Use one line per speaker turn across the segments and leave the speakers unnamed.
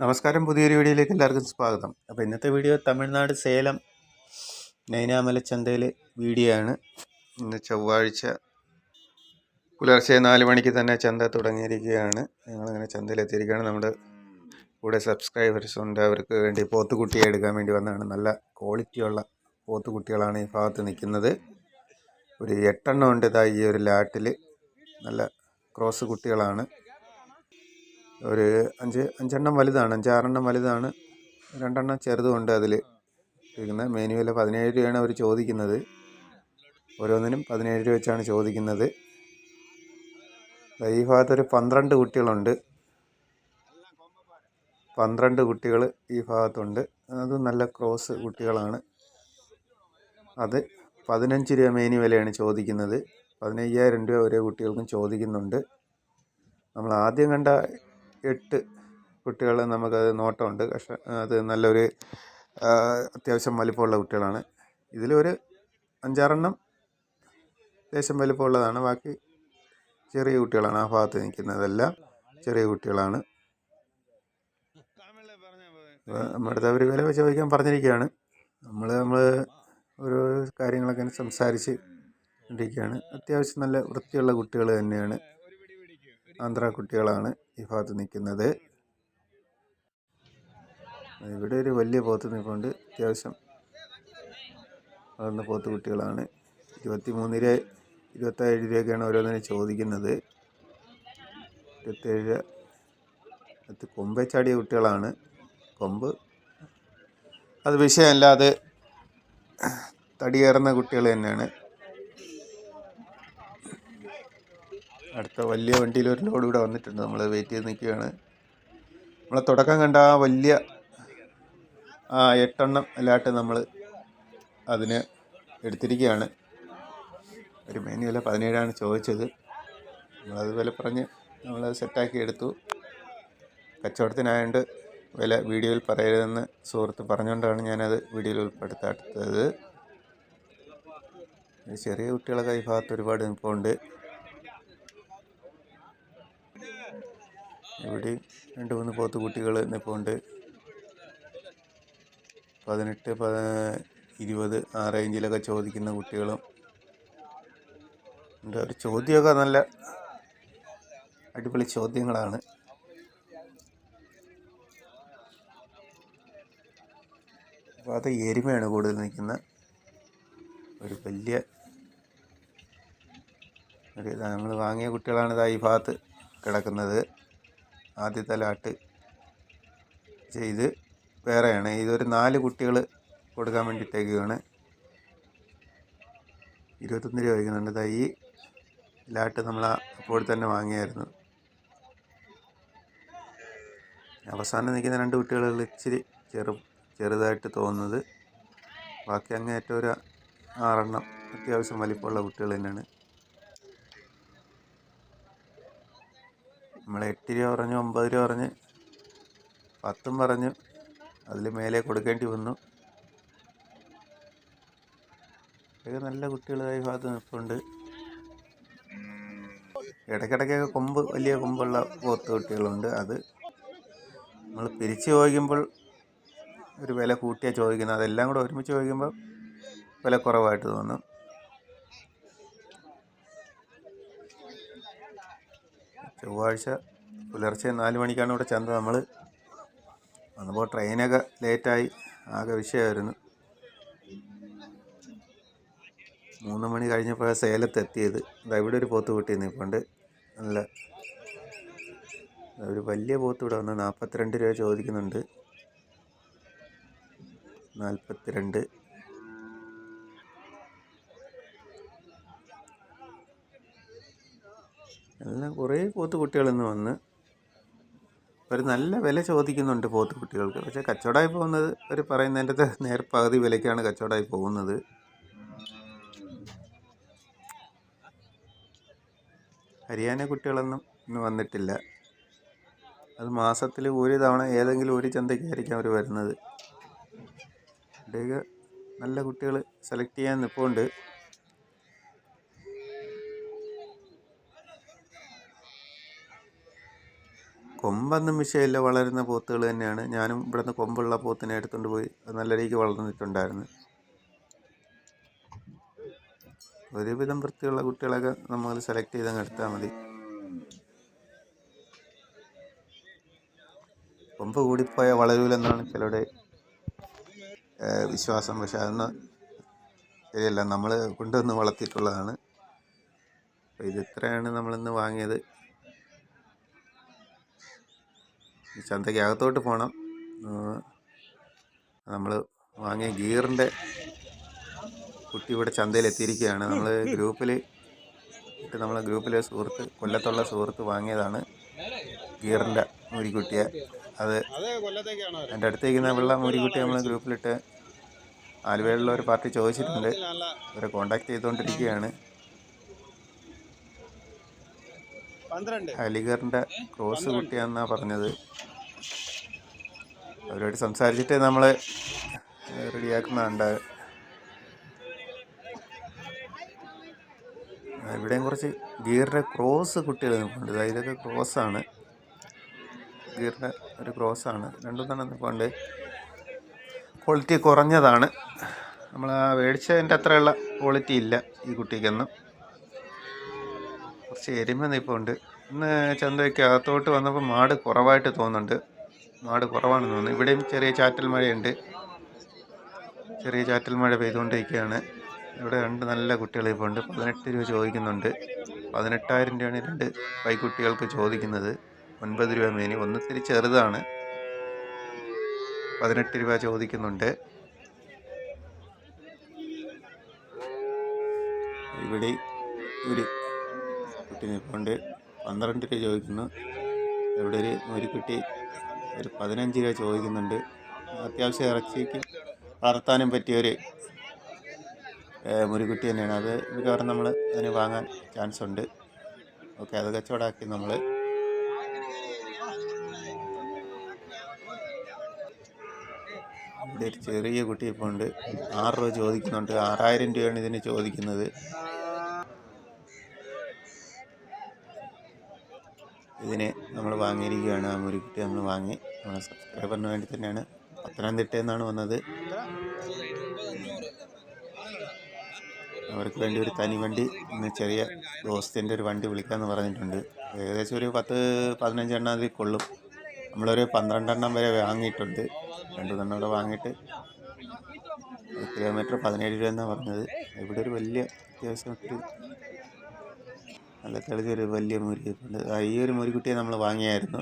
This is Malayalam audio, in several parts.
നമസ്കാരം പുതിയൊരു വീഡിയോയിലേക്ക് എല്ലാവർക്കും സ്വാഗതം. അപ്പോൾ ഇന്നത്തെ വീഡിയോ തമിഴ്നാട് സേലം നൈനാമല ചന്തയിലെ വീഡിയോ ആണ്. ഇന്ന് ചൊവ്വാഴ്ച പുലർച്ചെ നാല് മണിക്ക് തന്നെ ചന്ത തുടങ്ങിയിരിക്കുകയാണ്. ഞങ്ങളിങ്ങനെ ചന്തയിലെത്തിയിരിക്കുകയാണ്. നമ്മുടെ കൂടെ സബ്സ്ക്രൈബേഴ്സ് ഉണ്ട്. അവർക്ക് വേണ്ടി പോത്തുകുട്ടിയെ എടുക്കാൻ വേണ്ടി വന്നതാണ്. നല്ല ക്വാളിറ്റിയുള്ള പോത്തുകുട്ടികളാണ് ഈ ഭാഗത്ത് നിൽക്കുന്നത്. ഒരു എട്ടെണ്ണം ഉണ്ട് ഇതാ ഈ ഒരു ലാട്ടിൽ നല്ല ക്രോസ് കുട്ടികളാണ്. ഒരു അഞ്ച് അഞ്ചെണ്ണം വലുതാണ് അഞ്ചാറെണ്ണം വലുതാണ് രണ്ടെണ്ണം ചെറുതുമുണ്ട് അതിൽ ഇരിക്കുന്നത് മെയിൻ വില പതിനേഴ് രൂപയാണ് അവർ ചോദിക്കുന്നത്. ഓരോന്നിനും പതിനേഴ് രൂപ വെച്ചാണ് ചോദിക്കുന്നത്. ഈ ഭാഗത്തൊരു പന്ത്രണ്ട് കുട്ടികളുണ്ട്. പന്ത്രണ്ട് കുട്ടികൾ ഈ ഭാഗത്തുണ്ട്. അത് നല്ല ക്രോസ് കുട്ടികളാണ്. അത് പതിനഞ്ച് രൂപ മേനി വിലയാണ് ചോദിക്കുന്നത്. പതിനയ്യായിരം രൂപ ഓരോ കുട്ടികൾക്കും ചോദിക്കുന്നുണ്ട്. നമ്മൾ ആദ്യം കണ്ട എട്ട് കുട്ടികൾ നമുക്കത് നോട്ടമുണ്ട്. പക്ഷേ അത് നല്ലൊരു അത്യാവശ്യം വലിപ്പമുള്ള കുട്ടികളാണ്. ഇതിലൊരു അഞ്ചാറെണ്ണം അത്യാവശ്യം വലിപ്പമുള്ളതാണ്. ബാക്കി ചെറിയ കുട്ടികളാണ് ആ ഭാഗത്ത് നിൽക്കുന്നതെല്ലാം ചെറിയ കുട്ടികളാണ്. നമ്മുടെ അവർ വില ചോദിക്കാൻ പറഞ്ഞിരിക്കുകയാണ്. നമ്മൾ നമ്മൾ ഓരോ കാര്യങ്ങളൊക്കെ സംസാരിച്ച് ഇരിക്കുകയാണ് അത്യാവശ്യം നല്ല വൃത്തിയുള്ള കുട്ടികൾ തന്നെയാണ്. ആന്ധ്ര കുട്ടികളാണ് ഈ ഭാഗത്ത് നിൽക്കുന്നത്. ഇവിടെ ഒരു വലിയ പോത്ത് നിൽപ്പുണ്ട് അത്യാവശ്യം വളർന്ന പോത്ത് കുട്ടികളാണ്. ഇരുപത്തി മൂന്ന് രൂപ ഇരുപത്തേഴ് രൂപയൊക്കെയാണ് ഓരോന്നിനും ചോദിക്കുന്നത്. ഇരുപത്തേഴ് രൂപ. അത് കൊമ്പേ ചാടിയ കുട്ടികളാണ്. കൊമ്പ്. അത് വിഷയമല്ല അത് തടിയേറുന്ന കുട്ടികൾ തന്നെയാണ്. അടുത്ത വലിയ വണ്ടിയിൽ ഒരു ലോഡ് ഇവിടെ വന്നിട്ടുണ്ട്. നമ്മൾ വെയിറ്റ് ചെയ്ത് നിൽക്കുകയാണ്. നമ്മളെ തുടക്കം കണ്ട ആ വലിയ ആ എട്ടെണ്ണം അല്ലാട്ട് നമ്മൾ അതിന് എടുത്തിരിക്കുകയാണ്. ഒരു മെയിൻ വില പതിനേഴാണ് ചോദിച്ചത്. നമ്മളത് വില പറഞ്ഞ് നമ്മളത് സെറ്റാക്കി എടുത്തു. കച്ചവടത്തിനായതുകൊണ്ട് വില വീഡിയോയിൽ പറയരുതെന്ന് സുഹൃത്ത് പറഞ്ഞുകൊണ്ടാണ് ഞാനത് വീഡിയോയിൽ ഉൾപ്പെടുത്താത്തത്. ചെറിയ കുട്ടികളൊക്കെ ഈ ഭാഗത്ത് ഒരുപാട് നിൽപ്പുണ്ട് ഇവിടെ രണ്ട് മൂന്ന് പോത്ത് കുട്ടികൾ നിൽപ്പുണ്ട് പതിനെട്ട് ഇരുപത് ആ റേഞ്ചിലൊക്കെ ചോദിക്കുന്ന കുട്ടികളും. ഉണ്ട് ഒരു ചോദ്യമൊക്കെ നല്ല അടിപൊളി ചോദ്യങ്ങളാണ്. അപ്പോൾ അത് എരുമയാണ് കൂടുതൽ നിൽക്കുന്ന. ഒരു വലിയ ഒരു നമ്മൾ വാങ്ങിയ കുട്ടികളാണ് ഇതാ ഈ ഭാഗത്ത് കിടക്കുന്നത്. ആദ്യത്തെ ലാട്ട് ചെയ്ത് വേറെയാണ്. ഇതൊരു നാല് കുട്ടികൾ കൊടുക്കാൻ വേണ്ടിയിട്ടേക്കാണ്. ഇരുപത്തൊന്ന് രൂപ വയ്ക്കുന്നുണ്ട് ഈ ലാട്ട് നമ്മൾ അപ്പോൾ തന്നെ വാങ്ങിയായിരുന്നു. അവസാനം നിൽക്കുന്ന രണ്ട് കുട്ടികളിൽ ഇച്ചിരി ചെറു ചെറുതായിട്ട് തോന്നുന്നത്. ബാക്കി അങ്ങേറ്റം ഒരു ആറെണ്ണം അത്യാവശ്യം വലിപ്പമുള്ള കുട്ടികൾ തന്നെയാണ്. നമ്മൾ എട്ട് രൂപ പറഞ്ഞു ഒമ്പത് രൂപ പറഞ്ഞ് പത്തും പറഞ്ഞു അതിൽ മേലെ കൊടുക്കേണ്ടി വന്നു. ഇതൊക്കെ നല്ല കുട്ടികളായി ഭാഗത്ത് നിൽപ്പുണ്ട് ഇടയ്ക്കിടയ്ക്കൊക്കെ കൊമ്പ് വലിയ കൊമ്പുള്ള പോത്ത് കുട്ടികളുണ്ട്. അത് നമ്മൾ പിരിച്ച് ചോദിക്കുമ്പോൾ ഒരു വില കൂട്ടിയാണ് ചോദിക്കുന്നത്. അതെല്ലാം കൂടെ ഒരുമിച്ച് ചോദിക്കുമ്പോൾ വില കുറവായിട്ട് തോന്നും. ചൊവ്വാഴ്ച പുലർച്ചെ നാല് മണിക്കാണ് ഇവിടെ ചന്ത. നമ്മൾ വന്നപ്പോൾ ട്രെയിനൊക്കെ ലേറ്റായി. ആകെ വിഷയമായിരുന്നു. മൂന്ന് മണി കഴിഞ്ഞപ്പോൾ സേലത്ത് എത്തിയത്. ഇതാ ഇവിടെ ഒരു പോത്ത് കൂട്ടി നിൽപ്പുണ്ട് നല്ല ഒരു വലിയ പോത്ത് ഇവിടെ വന്ന് നാൽപ്പത്തിരണ്ട് രൂപ ചോദിക്കുന്നുണ്ട്. നാൽപ്പത്തിരണ്ട് എല്ലാം കുറേ പോത്ത് ഇന്ന് വന്ന് ഒരു നല്ല വില ചോദിക്കുന്നുണ്ട് പോത്ത് കുട്ടികൾക്ക്. പക്ഷേ കച്ചവടമായി പോകുന്നത് അവർ പറയുന്നതിന്റെ നേർ പകുതി വിലയ്ക്കാണ് കച്ചവടമായി പോകുന്നത്. ഹരിയാന കുട്ടികളൊന്നും ഇന്ന് വന്നിട്ടില്ല. അത് മാസത്തിൽ ഒരു തവണ ഏതെങ്കിലും ഒരു ചന്തയ്ക്കായിരിക്കും അവർ വരുന്നത്. ഇവിടെയൊക്കെ നല്ല കുട്ടികൾ സെലക്ട് ചെയ്യാൻ നിൽപ്പുണ്ട് കൊമ്പൊന്നും വിഷയമില്ല. വളരുന്ന പോത്തുകൾ തന്നെയാണ്. ഞാനും ഇവിടുന്ന് കൊമ്പുള്ള പോത്തിനെ എടുത്തുകൊണ്ട് പോയി നല്ല രീതിക്ക് വളർന്നിട്ടുണ്ടായിരുന്നു. ഒരുവിധം വൃത്തിയുള്ള കുട്ടികളൊക്കെ നമ്മൾ സെലക്ട് ചെയ്തങ്ങ് എടുത്താൽ മതി. കൊമ്പ് കൂടിപ്പോയാൽ വളരൂലെന്നാണ് ചിലരുടെ വിശ്വാസം. പക്ഷെ അതൊന്ന് ശരിയല്ല. നമ്മൾ കൊണ്ടുവന്ന് വളർത്തിയിട്ടുള്ളതാണ്. ഇത് ഇത്രയാണ് നമ്മളിന്ന് വാങ്ങിയത് ഈ ചന്തയ്ക്ക് അകത്തോട്ട് പോകണം നമ്മൾ വാങ്ങിയ ഗീറിന്റെ കുട്ടി ഇവിടെ ചന്തയിൽ എത്തിയിരിക്കുകയാണ് നമ്മൾ ഗ്രൂപ്പിൽ ഇട്ട് നമ്മളെ ഗ്രൂപ്പിലെ സുഹൃത്ത് കൊല്ലത്തുള്ള സുഹൃത്ത് വാങ്ങിയതാണ് ഗീറിന്റെ മുരിക്കുട്ടിയെ. അത് എന്റെ അടുത്തേക്ക് വെള്ള മുരിക്കുട്ടി നമ്മൾ ഗ്രൂപ്പിലിട്ട് ആലുവയിലുള്ള ഒരു പാർട്ടി ചോദിച്ചിട്ടുണ്ട്. അവരെ കോണ്ടാക്ട് ചെയ്തുകൊണ്ടിരിക്കുകയാണ്
പന്ത്രണ്ട്
അലിഗറിന്റെ ക്രോസ് കുട്ടിയാണെന്നാണ് പറഞ്ഞത്. അവരോട് സംസാരിച്ചിട്ട് നമ്മൾ റെഡിയാക്കുന്നുണ്ട്. ഇവിടെയും കുറച്ച് ഗിയറിന്റെ ക്രോസ് കുട്ടികൾ നിൽപ്പുണ്ട്. ഇതാ ഇതൊക്കെ ക്രോസാണ്. ഗിയറിന്റെ ഒരു ക്രോസാണ്. രണ്ടും തന്നെ നിൽപ്പുണ്ട്. ക്വാളിറ്റി കുറഞ്ഞതാണ്. നമ്മൾ ആ മേടിച്ചതിന്റെ അത്രയുള്ള ക്വാളിറ്റി ഇല്ല ഈ കുട്ടിക്കൊന്നും. കുറച്ച് എരുമ നിൽപ്പുണ്ട് ഇന്ന് ചന്തയ്ക്ക് അകത്തോട്ട് വന്നപ്പോൾ മാട് കുറവായിട്ട് തോന്നുന്നുണ്ട്. മാട് കുറവാണെന്ന് തോന്നുന്നു. ഇവിടെയും ചെറിയ ചാറ്റൽ മഴയുണ്ട്. ചെറിയ ചാറ്റൽ മഴ പെയ്തുകൊണ്ടിരിക്കുകയാണ്. ഇവിടെ രണ്ട് നല്ല കുട്ടികൾ ഇപ്പോൾ ഉണ്ട്. പതിനെട്ട് രൂപ ചോദിക്കുന്നുണ്ട്. പതിനെട്ടായിരം രൂപയാണ് രണ്ട് പൈക്കുട്ടികൾക്ക് ചോദിക്കുന്നത്. ഒൻപത് രൂപ മേനി. ഒന്നിത്തിരി ചെറുതാണ്. പതിനെട്ട് രൂപ ചോദിക്കുന്നുണ്ട്. ഇവിടെ ഒരു കുട്ടി നിൽപ്പുണ്ട് പന്ത്രണ്ട് രൂപ ചോദിക്കുന്നു. ഇവിടെ ഒരു ഒരു കുട്ടി ഒരു പതിനഞ്ച് രൂപ ചോദിക്കുന്നുണ്ട്. അത്യാവശ്യം ഇറച്ചിക്ക് വളർത്താനും പറ്റിയൊരു മുരുകുട്ടി തന്നെയാണ്. അത് മിക്കവാറും നമ്മൾ അതിന് വാങ്ങാൻ ചാൻസ് ഉണ്ട്. ഓക്കെ അത് കച്ചവടമാക്കി നമ്മൾ ഇവിടെ ഒരു ചെറിയ കുട്ടി ഇപ്പോൾ ഉണ്ട്. ആറ് രൂപ ചോദിക്കുന്നുണ്ട്. ആറായിരം രൂപയാണ് ഇതിന് ചോദിക്കുന്നത് ഇതിന് നമ്മൾ വാങ്ങിയിരിക്കുകയാണ് ആ മുരുക്കുട്ടി നമ്മൾ വാങ്ങി. നമ്മുടെ സബ്സ്ക്രൈബറിന് വേണ്ടി തന്നെയാണ് പത്തനംതിട്ടയിൽ നിന്നാണ് വന്നത്. അവർക്ക് വേണ്ടി ഒരു തനി വണ്ടി ഇന്ന് ചെറിയ ദോസ്തിന്റെ ഒരു വണ്ടി വിളിക്കാമെന്ന് പറഞ്ഞിട്ടുണ്ട്. ഏകദേശം ഒരു പത്ത് പതിനഞ്ചെണ്ണം അതിൽ കൊള്ളും. നമ്മളൊരു പന്ത്രണ്ടെണ്ണം വരെ വാങ്ങിയിട്ടുണ്ട്. രണ്ടു തന്നെ ഇവിടെ വാങ്ങിയിട്ട് കിലോമീറ്റർ പതിനേഴ് രൂപ എന്നാണ് പറഞ്ഞത്. ഇവിടെ ഒരു വലിയ അത്യാവശ്യം നല്ല തെളിഞ്ഞൊരു വലിയ മുരി ഇരിപ്പുണ്ട് ആ, ഈ ഒരു മുരിക്കുട്ടിയെ നമ്മൾ വാങ്ങിയായിരുന്നു.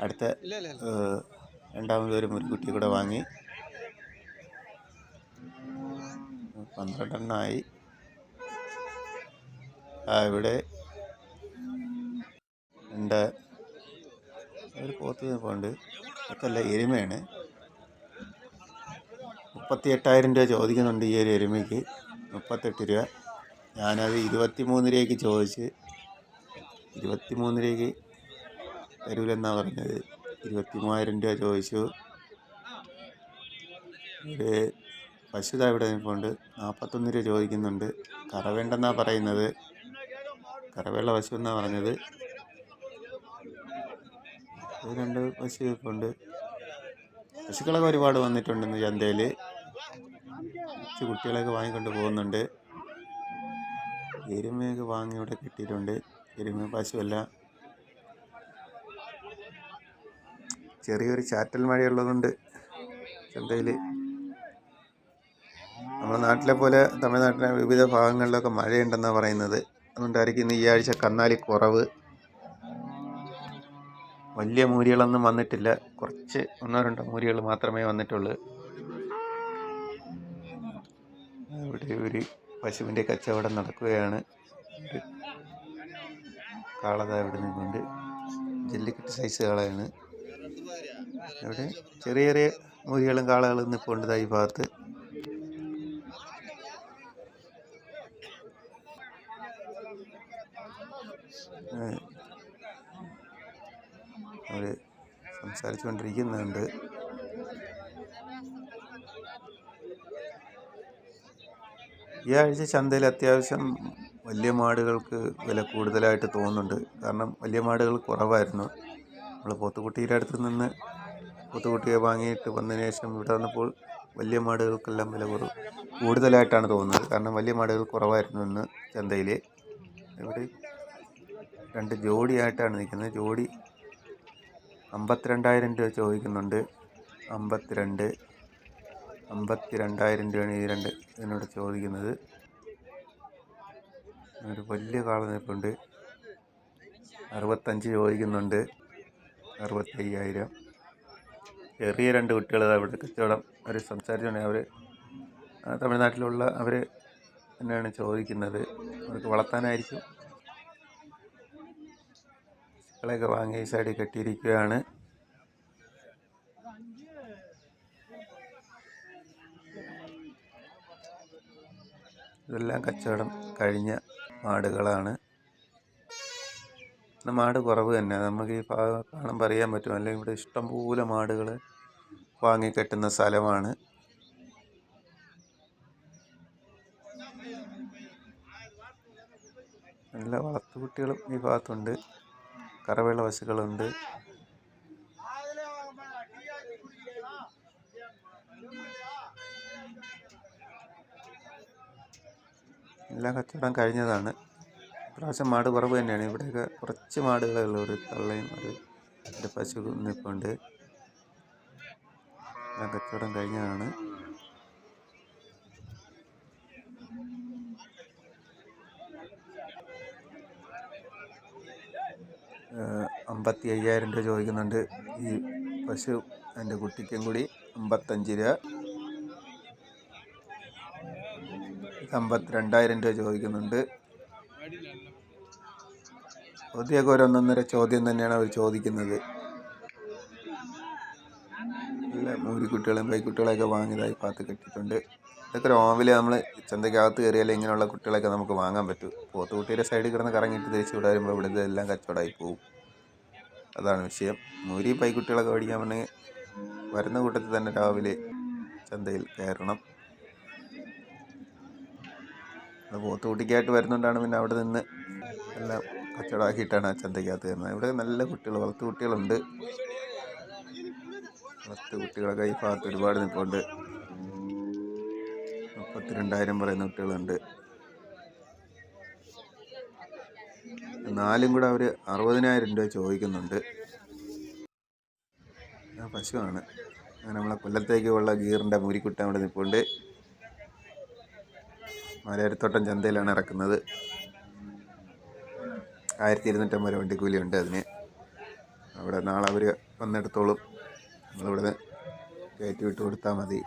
അടുത്ത രണ്ടാമതൊരു മുരിക്കുട്ടി കൂടെ വാങ്ങി. പന്ത്രണ്ടെണ്ണമായി ആ ഇവിടെ ഉണ്ട് ഒരു പോത്ത് പോണ്ട് അതല്ല എരുമയാണ്. മുപ്പത്തി എട്ടായിരം രൂപ ചോദിക്കുന്നുണ്ട് ഈ ഒരു എരുമയ്ക്ക്. മുപ്പത്തെട്ട് രൂപ. ഞാനത് ഇരുപത്തി മൂന്ന് ചോദിച്ച് ഇരുപത്തി മൂന്ന് രൂപയ്ക്ക് തരൂലെന്നാണ് പറഞ്ഞത്. ഇരുപത്തി മൂവായിരം രൂപ ചോദിച്ചു. ഒരു പശുത ഇവിടെ നിൽപ്പുണ്ട്. നാൽപ്പത്തൊന്ന് രൂപ ചോദിക്കുന്നുണ്ട്. കറവേണ്ടെന്നാണ് പറയുന്നത്. കറവേള പശു എന്നാണ് പറഞ്ഞത്. രണ്ട് പശു നിൽപ്പുണ്ട്. പശുക്കളൊക്കെ ഒരുപാട് വന്നിട്ടുണ്ട് ഇന്ന് ചന്തയിൽ കുട്ടികളൊക്കെ വാങ്ങിക്കൊണ്ട് പോകുന്നുണ്ട്. എരുമയൊക്കെ വാങ്ങി ഇവിടെ കിട്ടിയിട്ടുണ്ട്. എരുമ പശുവല്ല. ചെറിയൊരു ചാറ്റൽ മഴയുള്ളതുകൊണ്ട് ചന്തയിൽ നമ്മുടെ നാട്ടിലെ പോലെ തമിഴ്നാട്ടിലെ വിവിധ ഭാഗങ്ങളിലൊക്കെ മഴയുണ്ടെന്നാണ് പറയുന്നത്. അതുകൊണ്ടായിരിക്കും ഇന്ന് ഈ ആഴ്ച കന്നാലി കുറവ്. വലിയ മൂരികളൊന്നും വന്നിട്ടില്ല. കുറച്ച് ഒന്നോ രണ്ടോ മൂരികൾ മാത്രമേ വന്നിട്ടുള്ളൂ. ഇവിടെ ഒരു പശുവിന്റെ കച്ചവടം നടക്കുകയാണ്. കാളത ഇവിടെ നിന്നുണ്ട്. ജല്ലിക്കെട്ട് സൈസ് കാളയാണ്. ഇവിടെ ചെറിയ ചെറിയ മൂരികളും കാളകളും നിൽപ്പുണ്ട് ഈ ഭാഗത്ത്. സംസാരിച്ചുകൊണ്ടിരിക്കുന്നുണ്ട്. ഈ ആഴ്ച ചന്തയിൽ അത്യാവശ്യം വലിയ മാടുകൾക്ക് വില കൂടുതലായിട്ട് തോന്നുന്നുണ്ട്. കാരണം വലിയ മാടുകൾ കുറവായിരുന്നു. നമ്മൾ പോത്തുകുട്ടിയുടെ അടുത്ത് നിന്ന് പോത്തുകുട്ടിയെ വാങ്ങിയിട്ട് വന്നതിന് ശേഷം ഇവിടെ വന്നപ്പോൾ വലിയ മാടുകൾക്കെല്ലാം വില കുറവ് കൂടുതലായിട്ടാണ് തോന്നുന്നത്. കാരണം വലിയ മാടുകൾ കുറവായിരുന്നു ഇന്ന് ചന്തയിൽ ഇവിടെ രണ്ട് ജോഡിയായിട്ടാണ് നിൽക്കുന്നത്. ജോഡി അമ്പത്തിരണ്ടായിരം രൂപ ചോദിക്കുന്നുണ്ട്. അമ്പത്തിരണ്ട് അമ്പത്തി രണ്ടായിരം രൂപയാണ് ഈ രണ്ട് ഇതിനോട് ചോദിക്കുന്നത്. ഒരു വലിയ കാള നിൽപ്പുണ്ട്. അറുപത്തഞ്ച് ചോദിക്കുന്നുണ്ട്. അറുപത്തി അയ്യായിരം ചെറിയ രണ്ട് കുട്ടികൾ അവിടെ കച്ചവടം അവർ സംസാരിച്ചുകൊണ്ട് അവർ തമിഴ്നാട്ടിലുള്ള അവർ തന്നെയാണ് ചോദിക്കുന്നത്. അവർക്ക് വളർത്താനായിരിക്കും. കളയൊക്കെ വാങ്ങി സൈഡിൽ കെട്ടിയിരിക്കുകയാണ്. ഇതെല്ലാം കച്ചവടം കഴിഞ്ഞ മാടുകളാണ്. മാട് കുറവ് തന്നെ. നമുക്ക് ഈ ഭാഗം കാണുമ്പോൾ അറിയാൻ പറ്റും. അല്ലെങ്കിൽ ഇവിടെ ഇഷ്ടംപോലെ മാടുകൾ വാങ്ങിക്കെട്ടുന്ന സ്ഥലമാണ്. നല്ല വളർത്തുകുട്ടികളും ഈ ഭാഗത്തുണ്ട്. കറവയുള്ള പശുക്കളുണ്ട് എല്ലാം കച്ചവടം കഴിഞ്ഞതാണ്. ഇപ്രാവശ്യം മാട് കുറവ് തന്നെയാണ്. ഇവിടെയൊക്കെ കുറച്ച് മാടുകളേ ഉള്ളൂ ഒരു തള്ളയും ഒരു ഒരു പശു നിൽപ്പുണ്ട് എല്ലാം കച്ചവടം കഴിഞ്ഞതാണ്. അമ്പത്തി അയ്യായിരം രൂപ ചോദിക്കുന്നുണ്ട്. ഈ പശു എന്റെ കുട്ടിക്കും കൂടി അമ്പത്തഞ്ച് രൂപ. ഇത് അമ്പത്തിരണ്ടായിരം രൂപ ചോദിക്കുന്നുണ്ട്. ചോദ്യമൊക്കെ ഒരു ഒന്നൊന്നര ചോദ്യം തന്നെയാണ് അവർ ചോദിക്കുന്നത്. നല്ല മൂരിക്കുട്ടികളും പൈക്കുട്ടികളെയൊക്കെ വാങ്ങിയതായി പാത്ത് കെട്ടിയിട്ടുണ്ട്. ഇതൊക്കെ ഓവിൽ നമ്മൾ ചന്തയ്ക്കകത്ത് കയറിയാലും ഇങ്ങനെയുള്ള കുട്ടികളൊക്കെ നമുക്ക് വാങ്ങാൻ പറ്റും. പോത്തുകുട്ടിയുടെ സൈഡിൽ കിടന്ന് കറങ്ങിയിട്ട് തിരിച്ച് വിടാൻ വരുമ്പോൾ ഇവിടെ ഇതെല്ലാം കച്ചവടമായി പോകും അതാണ് വിഷയം. മൂരി പൈക്കുട്ടികളൊക്കെ മേടിക്കാൻ വേണമെങ്കിൽ വരുന്ന കൂട്ടത്തിൽ തന്നെ രാവിലെ ചന്തയിൽ കയറണം. അത് പോത്തുകുട്ടിക്കായിട്ട് വരുന്നതുകൊണ്ടാണ് പിന്നെ അവിടെ നിന്ന് എല്ലാം കച്ചവടമാക്കിയിട്ടാണ് ചന്തയ്ക്കകത്ത് വരുന്നത്. ഇവിടെ നല്ല കുട്ടികൾ വളർത്തു കുട്ടികളുണ്ട്. വളർത്തു കുട്ടികളൊക്കെ ഈ ഭാഗത്ത് ഒരുപാട് നിൽപ്പുണ്ട്. മുപ്പത്തിരണ്ടായിരം പറയുന്ന കുട്ടികളുണ്ട്. നാലും കൂടെ അവർ അറുപതിനായിരം രൂപ ചോദിക്കുന്നുണ്ട്. പശുവാണ്. നമ്മളെ കൊല്ലത്തേക്കുള്ള ഗീറിന്റെ മുരിക്കുട്ട അവിടെ നിൽപ്പുണ്ട്. മലയരത്തോട്ടം ചന്തയിലാണ് ഇറക്കുന്നത്. ആയിരത്തി ഇരുന്നൂറ്റമ്പത് വണ്ടിക്കൂലിയുണ്ട് അതിന്. അവിടെ നാളെ അവർ വന്നെടുത്തോളും. നമ്മളിവിടെ കയറ്റി വിട്ട് കൊടുത്താൽ മതി.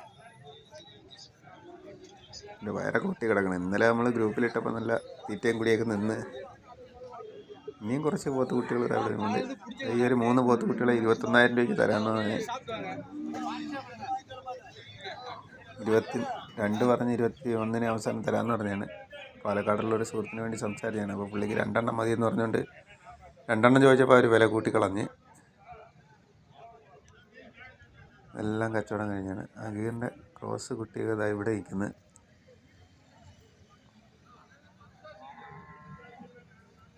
എന്റെ വയറൊക്കെ കൊട്ടി കിടക്കണം. ഇന്നലെ നമ്മൾ ഗ്രൂപ്പിലിട്ടപ്പോൾ നല്ല തീറ്റയും കൂടിയൊക്കെ നിന്ന്. ഇനിയും കുറച്ച് പോത്ത് കുട്ടികൾ അവിടെ ഉണ്ട് ഈ ഒരു മൂന്ന് പോത്ത് കുട്ടികളെ ഇരുപത്തൊന്നായിരം രൂപയ്ക്ക് തരാമെന്നാണ്. ഇരുപത്തി രണ്ട് പറഞ്ഞ് ഇരുപത്തി ഒന്നിന് അവസാനം തരാമെന്ന് പറഞ്ഞാണ്. പാലക്കാടുള്ള ഒരു സുഹൃത്തിന് വേണ്ടി സംസാരിച്ചാണ് അപ്പോൾ പുള്ളിക്ക് രണ്ടെണ്ണം മതി എന്ന് പറഞ്ഞുകൊണ്ട് രണ്ടെണ്ണം ചോദിച്ചപ്പോൾ അവർ വില കൂട്ടിക്കളഞ്ഞ് എല്ലാം കച്ചവടം കഴിഞ്ഞാണ്. ആ ഗീറിന്റെ ക്രോസ് കുട്ടികൾ ഇവിടെ ഇരിക്കുന്നത്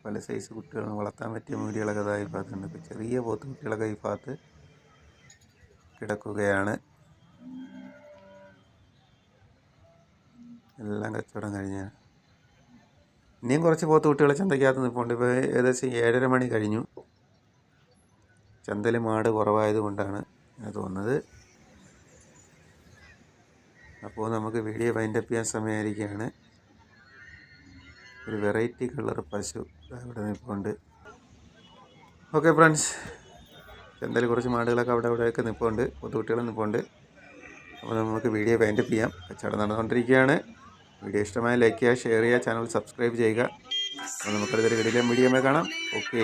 പല സൈസ് കുട്ടികൾ വളർത്താൻ പറ്റിയ മൂരികളൊക്കെ ഇതായി ഭാഗത്തുണ്ട്. ചെറിയ പോത്ത് കുട്ടികളൊക്കെ ഈ ഭാഗത്ത് കിടക്കുകയാണ്. എല്ലാം കച്ചവടം കഴിഞ്ഞാണ് ഇനിയും കുറച്ച് പോത്ത് കുട്ടികൾ ചന്തയ്ക്കകത്ത് നിൽപ്പുണ്ട് ഇപ്പോൾ ഏകദേശം ഏഴര മണി കഴിഞ്ഞു. ചന്തയിൽ മാട് കുറവായതുകൊണ്ടാണ് ഇങ്ങനെ തോന്നുന്നത് അപ്പോൾ നമുക്ക് വീഡിയോ വൈൻഡപ്പ് ചെയ്യാൻ സമയമായിരിക്കുകയാണ് ഒരു വെറൈറ്റി കളർ പശു അവിടെ നിൽപ്പുണ്ട് ഓക്കെ ഫ്രണ്ട്സ് ചന്തയിൽ കുറച്ച് മാടുകളൊക്കെ അവിടെ അവിടെയൊക്കെ നിൽപ്പുണ്ട് പോത്തുകുട്ടികൾ നിൽപ്പുണ്ട് അപ്പോൾ നമുക്ക് വീഡിയോ വൈൻഡപ്പ് ചെയ്യാം. കച്ചവടം നടന്നുകൊണ്ടിരിക്കുകയാണ്. വീഡിയോ ഇഷ്ടമായ ലൈക്ക് ചെയ്യുക ഷെയർ ചെയ്യുക ചാനൽ സബ്സ്ക്രൈബ് ചെയ്യുക. അപ്പോൾ നമുക്കടുത്തൊരു വീഡിയോ വീഡിയോ കാണാം. ഓക്കെ